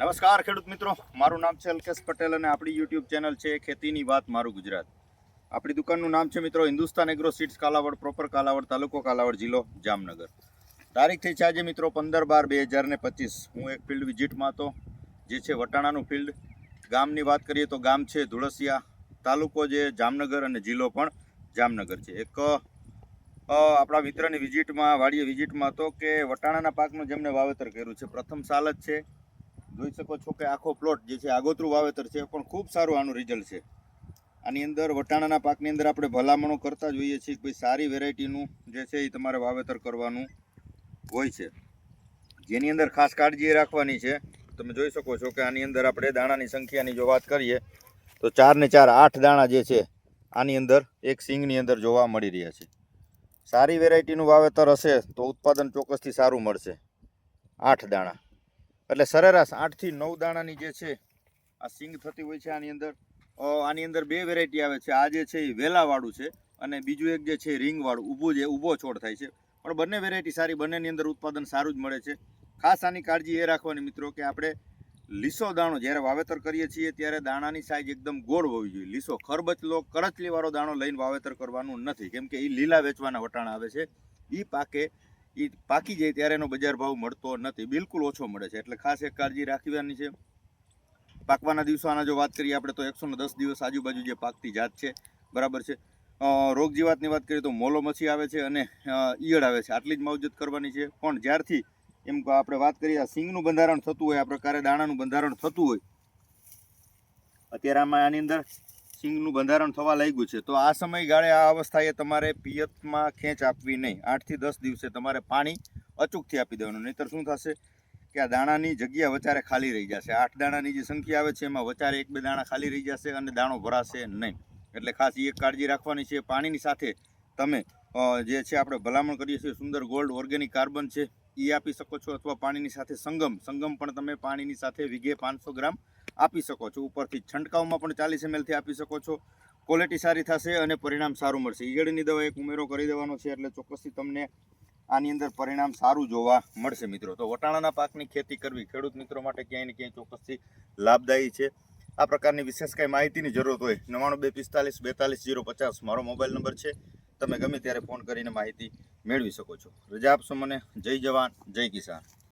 નમસ્કાર ખેડૂત મિત્રો. મારું નામ છે અલ્કેશ પટેલ અને આપણી યુટ્યુબ ચેનલ છે ખેતીની વાત મારું ગુજરાત. આપણી દુકાનનું નામ છે મિત્રો Hindustan agro seeds Kalavad proper Kalavad, તાલુકો કાલાવડ જિલ્લો જામનગર. તારીખ થઈ છે આજે મિત્રો પંદર બાર બે હજાર ને પચીસ. હું એક ફિલ્ડ વિઝિટમાં હતો, જે છે વટાણાનું ફિલ્ડ ગામની વાત કરીએ તો ગામ છે ધુળસિયા. તાલુકો જે જામનગર અને જિલ્લો પણ જામનગર છે. એક આપણા મિત્રની વિઝિટમાં વાડીએ વિઝિટમાં હતો કે વટાણાના પાકનું જેમણે વાવેતર કર્યું છે, પ્રથમ સાલ જ છે. જોઈ શકો છો કે આખો પ્લોટ જે છે, આગોતરું વાવેતર છે પણ ખૂબ સારું આનું રિઝલ્ટ છે. આની અંદર વટાણાના પાકની અંદર આપણે ભલામણો કરતા જોઈએ છીએ કે ભાઈ સારી વેરાયટીનું જે છે, એ તમારે વાવેતર કરવાનું હોય છે. જેની અંદર ખાસ કાળજી રાખવાની છે, તમે જોઈ શકો છો કે આની અંદર આપણે દાણાની સંખ્યાની જો વાત કરીએ, તો ચાર ને ચાર આઠ દાણા જે છે, આની અંદર એક સિંગની અંદર જોવા મળી રહ્યા છે. સારી વેરાયટીનું વાવેતર હશે તો ઉત્પાદન ચોક્કસથી સારું મળશે. આઠ દાણા. એટલે સરેરાશ આઠથી નવ દાણાની જે છે, આ સિંગ થતી હોય છે આની અંદર. આની અંદર બે વેરાયટી આવે છે. આ જે છે એ વેલાવાળું છે અને બીજું એક જે છે રિંગવાળું. ઊભું જે, ઊભો છોડ થાય છે. પણ બંને વેરાયટી સારી, બંનેની અંદર ઉત્પાદન સારું જ મળે છે. ખાસ આની કાળજી એ રાખવાની મિત્રો કે આપણે લીસો દાણો જ્યારે વાવેતર કરીએ છીએ ત્યારે દાણાની સાઈઝ એકદમ ગોળ હોવી જોઈએ. લીસો ખરબચલો કરચલીવાળો દાણો લઈને વાવેતર કરવાનું નથી. કેમ કે એ લીલા વેચવાના વટાણા આવે છે. એ પાકે એ પાકી જાય ત્યારે એનો બજાર ભાવ મળતો નથી. બિલકુલ ઓછો મળે છે. એટલે ખાસ એક કાળજી રાખવાની છે. પાકવાના દિવસો આના જો વાત કરીએ આપણે તો એકસો દસ દિવસ આજુબાજુ જે પાકતી જાત છે, બરાબર છે. રોગ જીવાતની વાત કરીએ તો મોલો મચ્છી આવે છે અને ઈયળ આવે છે. આટલી જ માવજત કરવાની છે. પણ જ્યારથી એમ આપણે વાત કરીએ સિંગનું બંધારણ થતું હોય, આ પ્રકારે દાણાનું બંધારણ થતું હોય, અત્યારે આમાં આની અંદર સિંગનું બંધારણ થવા લાગ્યું છે, તો આ સમયગાળે આ અવસ્થાએ તમારે પિયતમાં ખેંચ આપવી નહીં. આઠથી દસ દિવસે તમારે પાણી અચૂકથી આપી દેવાનું, નહીંતર શું થશે કે આ દાણાની જગ્યા વચારે ખાલી રહી જશે. આઠ દાણાની જે સંખ્યા આવે છે, એમાં વચારે એક બે દાણા ખાલી રહી જશે અને દાણો ભરાશે નહીં. એટલે ખાસ એક કાળજી રાખવાની છે, પાણીની સાથે તમે જે છે, આપણે ભલામણ કરીએ છીએ, સુંદર ગોલ્ડ ઓર્ગેનિક કાર્બન છે એ આપી શકો છો અથવા પાણીની સાથે સંગમ. સંગમ પણ તમે પાણીની સાથે વીઘે પાંચસો ગ્રામ આપી શકો છો. ઉપરથી છંટકાવમાં પણ ચાલીસ એમએલથી આપી શકો છો. ક્વોલિટી સારી થશે અને પરિણામ સારું મળશે. ઈયળની દવા એક ઉમેરો કરી દેવાનો છે એટલે ચોક્કસથી તમને આની અંદર પરિણામ સારું જોવા મળશે મિત્રો. તો વટાણાના પાકની ખેતી કરવી ખેડૂત મિત્રો માટે ક્યાંય ને ક્યાંય ચોક્કસથી લાભદાયી છે. આ પ્રકારની વિશેષ કાંઈ માહિતીની જરૂરત હોય નવ્વાણું બે પિસ્તાલીસ બેતાલીસ જીરો પચાસ મારો મોબાઈલ નંબર છે. તમે ગમે ત્યારે ફોન કરીને માહિતી મેળવી શકો છો. રજા આપશો મને. જય જવાન, જય કિસાન.